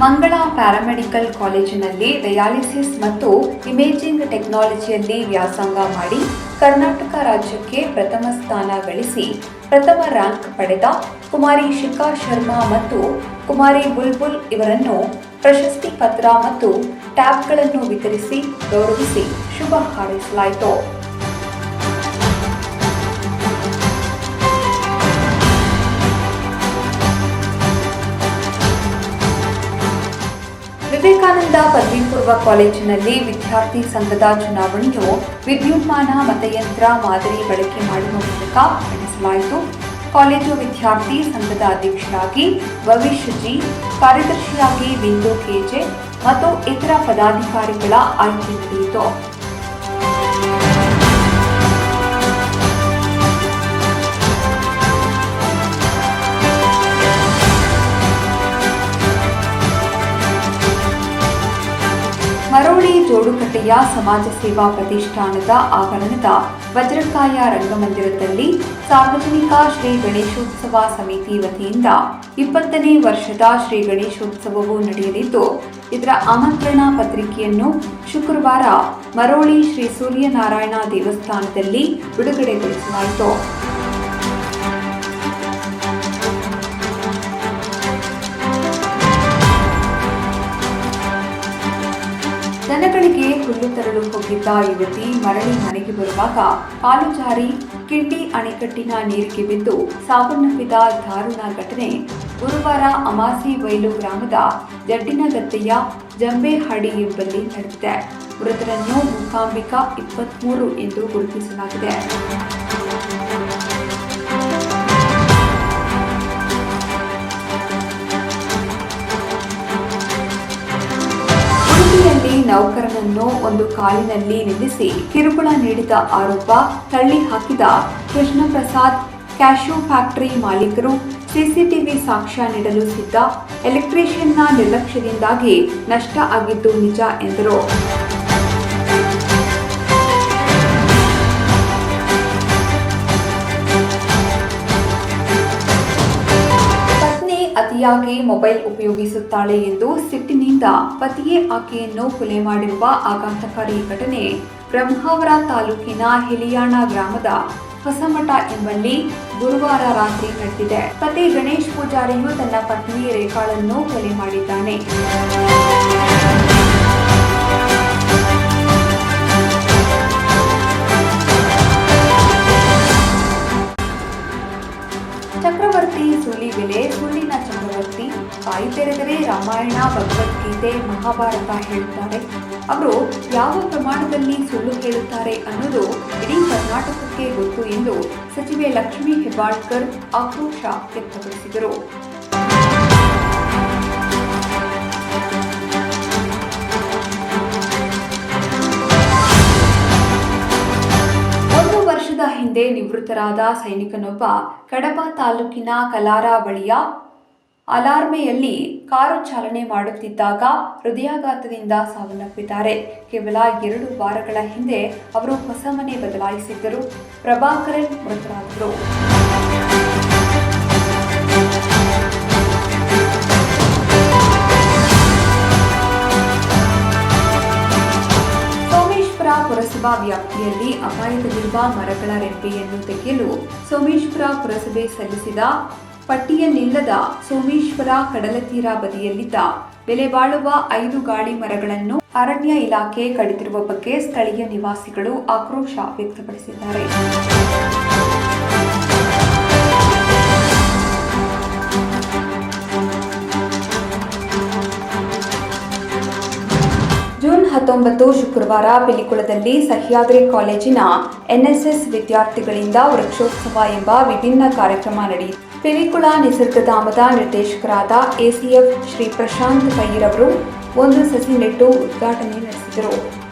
ಮಂಗಳ ಪ್ಯಾರಾಮೆಡಿಕಲ್ ಕಾಲೇಜಿನಲ್ಲಿ ಡಯಾಲಿಸಿಸ್ ಮತ್ತು ಇಮೇಜಿಂಗ್ ಟೆಕ್ನಾಲಜಿಯಲ್ಲಿ ವ್ಯಾಸಂಗ ಮಾಡಿ ಕರ್ನಾಟಕ ರಾಜ್ಯಕ್ಕೆ ಪ್ರಥಮ ಸ್ಥಾನ ಗಳಿಸಿ ಪ್ರಥಮ ರ್ಯಾಂಕ್ ಪಡೆದ ಕುಮಾರಿ ಶಿಖಾ ಶರ್ಮಾ ಮತ್ತು ಕುಮಾರಿ ಬುಲ್ಬುಲ್ ಇವರನ್ನು ಪ್ರಶಸ್ತಿ ಪತ್ರ ಮತ್ತು ಟ್ಯಾಬ್ಗಳನ್ನು ವಿತರಿಸಿ ಗೌರವಿಸಿ ಶುಭ ಹಾರೈಸಲಾಯಿತು. ವಿವೇಕಾನಂದ ಪದವಿ ಪೂರ್ವ ಕಾಲೇಜಿನಲ್ಲಿ ವಿದ್ಯಾರ್ಥಿ ಸಂಘದ ಚುನಾವಣೆಯು ವಿದ್ಯುನ್ಮಾನ ಮತಯಂತ್ರ ಮಾದರಿ ಬಳಕೆ ಮಾಡುವ ಮೂಲಕ ನಡೆಸಲಾಯಿತು. ಕಾಲೇಜು ವಿದ್ಯಾರ್ಥಿ ಸಂಘದ ಅಧ್ಯಕ್ಷರಾಗಿ ಭವಿಷ್ಯ ಜಿ ಕಾರ್ಯದರ್ಶಿಯಾಗಿ ಬಿಂದು ಕೆಜೆ ಮತ್ತು ಇತರ ಪದಾಧಿಕಾರಿಗಳ ಆಯ್ಕೆ ನಡೆಯಿತು. ಮರೋಳಿ ಜೋಡುಕಟ್ಟೆಯ ಸಮಾಜ ಸೇವಾ ಪ್ರತಿಷ್ಠಾನದ ಆವರಣದ ವಜ್ರಕಾಯ ರಂಗಮಂದಿರದಲ್ಲಿ ಸಾರ್ವಜನಿಕ ಶ್ರೀ ಗಣೇಶೋತ್ಸವ ಸಮಿತಿ ವತಿಯಿಂದ ಇಪ್ಪತ್ತನೇ ವರ್ಷದ ಶ್ರೀ ಗಣೇಶೋತ್ಸವವು ನಡೆಯಲಿದ್ದು, ಇದರ ಆಮಂತ್ರಣ ಪತ್ರಿಕೆಯನ್ನು ಶುಕ್ರವಾರ ಮರೋಳಿ ಶ್ರೀ ಸೂರ್ಯನಾರಾಯಣ ದೇವಸ್ಥಾನದಲ್ಲಿ ಬಿಡುಗಡೆಗೊಳಿಸಲಾಯಿತು. ದನಗಳಿಗೆ ಹುಲ್ಲು ತರಲು ಹೋಗಿದ್ದ ಯುವತಿ ಮರಳಿ ಮನೆಗೆ ಬರುವಾಗ ಕಾಲು ಜಾರಿ ಕಿಂಡಿ ಅಣೆಕಟ್ಟಿನ ನೀರಿಗೆ ಬಿದ್ದು ಸಾವನ್ನಪ್ಪಿದ ದಾರುಣ ಘಟನೆ ಗುರುವಾರ ಅಮಾಸಿ ಬೈಲು ಗ್ರಾಮದ ಜಂಬೆ ಹಡಿ ಎಂಬಲ್ಲಿ ನಡೆದಿದೆ. ಮೃತರನ್ನು ಮೂಕಾಂಬಿಕಾ ಇಪ್ಪತ್ಮೂರು ಎಂದು ಗುರುತಿಸಲಾಗಿದೆ. ನೌಕರನನ್ನು ಒಂದು ಕಾಲಿನಲ್ಲಿ ನಿಲ್ಲಿಸಿ ಕಿರುಕುಳ ನೀಡಿದ ಆರೋಪ ತಳ್ಳಿ ಹಾಕಿದ ಕೃಷ್ಣ ಪ್ರಸಾದ್ ಕ್ಯಾಶ್ಯೂ ಫ್ಯಾಕ್ಟರಿ ಮಾಲೀಕರು ಸಿಸಿಟಿವಿ ಸಾಕ್ಷ್ಯ ನೀಡಲು ಸಿದ್ಧ ಎಲೆಕ್ಟ್ರಿಷಿಯನ್ನ ನಿರ್ಲಕ್ಷ್ಯದಿಂದಾಗಿ ನಷ್ಟ ಆಗಿದ್ದು ನಿಜ ಎಂದರು. ಅತಿಯಾಗಿ ಮೊಬೈಲ್ ಉಪಯೋಗಿಸುತ್ತಾಳೆ ಎಂದು ಸಿಟ್ಟಿನಿಂದ ಪತಿಯೇ ಆಕೆಯನ್ನು ಕೊಲೆ ಮಾಡಿರುವ ಆಘಾತಕಾರಿ ಘಟನೆ ಬ್ರಹ್ಮಾವರ ತಾಲೂಕಿನ ಹಿಲಿಯಾಣ ಗ್ರಾಮದ ಹೊಸಮಠ ಎಂಬಲ್ಲಿ ಗುರುವಾರ ರಾತ್ರಿ ನಡೆದಿದೆ. ಪತಿ ಗಣೇಶ್ ಪೂಜಾರಿಯು ತನ್ನ ಪತ್ನಿ ರೇಖಾಳನ್ನು ಕೊಲೆ ಮಾಡಿದ್ದಾನೆ. ಚಕ್ರವರ್ತಿ ಸೂಲಿಬೆಲೆ ಚಕ್ರವರ್ತಿ ರಾಮಾಯಣ, ಭಗವದ್ಗೀತೆ, ಮಹಾಭಾರತ ಹೇಳ್ತಾರೆ. ಅವರು ಯಾವ ಪ್ರಮಾಣದಲ್ಲಿ ಸುಳ್ಳು ಹೇಳುತ್ತಾರೆ ಅನ್ನೋದು ಇಡೀ ಕರ್ನಾಟಕಕ್ಕೆ ಗೊತ್ತು ಎಂದು ಸಚಿವೆ ಲಕ್ಷ್ಮೀ ಹೆಬ್ಬಾಳ್ಕರ್ ಆಕ್ರೋಶ ವ್ಯಕ್ತಪಡಿಸಿದರು. ಹಿಂದೆ ನಿವೃತ್ತರಾದ ಸೈನಿಕನೊಬ್ಬ ಕಡಬ ತಾಲೂಕಿನ ಕಲಾರ ಬಳಿಯ ಅಲಾರ್ಮೆಯಲ್ಲಿ ಕಾರು ಚಾಲನೆ ಮಾಡುತ್ತಿದ್ದಾಗ ಹೃದಯಾಘಾತದಿಂದ ಸಾವನ್ನಪ್ಪಿದ್ದಾರೆ. ಕೇವಲ ಎರಡು ವಾರಗಳ ಹಿಂದೆ ಅವರು ಹೊಸ ಮನೆ ಬದಲಾಯಿಸಿದ್ದರು. ಪ್ರಭಾಕರನ್ ಮೃತರಾದರು. ಪುರಸಭಾ ವ್ಯಾಪ್ತಿಯಲ್ಲಿ ಅಪಾಯದಲ್ಲಿರುವ ಮರಗಳ ರೆಂಪೆಯನ್ನು ತೆಗೆಯಲು ಸೋಮೇಶ್ವರ ಪುರಸಭೆ ಸಲ್ಲಿಸಿದ ಪಟ್ಟಿಯಲ್ಲಿಲ್ಲದ ಸೋಮೇಶ್ವರ ಕಡಲತೀರ ಬದಿಯಲ್ಲಿದ್ದ ಬೆಲೆ ಬಾಳುವ ಐದು ಗಾಳಿ ಮರಗಳನ್ನು ಅರಣ್ಯ ಇಲಾಖೆ ಕಡಿದಿರುವ ಬಗ್ಗೆ ಸ್ಥಳೀಯ ನಿವಾಸಿಗಳು ಆಕ್ರೋಶ ವ್ಯಕ್ತಪಡಿಸಿದ್ದಾರೆ. ಹತ್ತೊಂಬತ್ತು ಶುಕ್ರವಾರ ಪಿಲಿಕುಳದಲ್ಲಿ ಸಹ್ಯಾದ್ರಿ ಕಾಲೇಜಿನ ಎನ್ಎಸ್ಎಸ್ ವಿದ್ಯಾರ್ಥಿಗಳಿಂದ ವೃಕ್ಷೋತ್ಸವ ಎಂಬ ವಿಭಿನ್ನ ಕಾರ್ಯಕ್ರಮ ನಡೆಯಿತು. ಪಿಲಿಕುಳ ನಿಸರ್ಗಧಾಮದ ನಿರ್ದೇಶಕರಾದ ಎಸಿಎಫ್ ಶ್ರೀ ಪ್ರಶಾಂತ್ ಪೈರವರು ಒಂದು ಸಸಿ ನೆಟ್ಟು ಉದ್ಘಾಟನೆ ನಡೆಸಿದರು.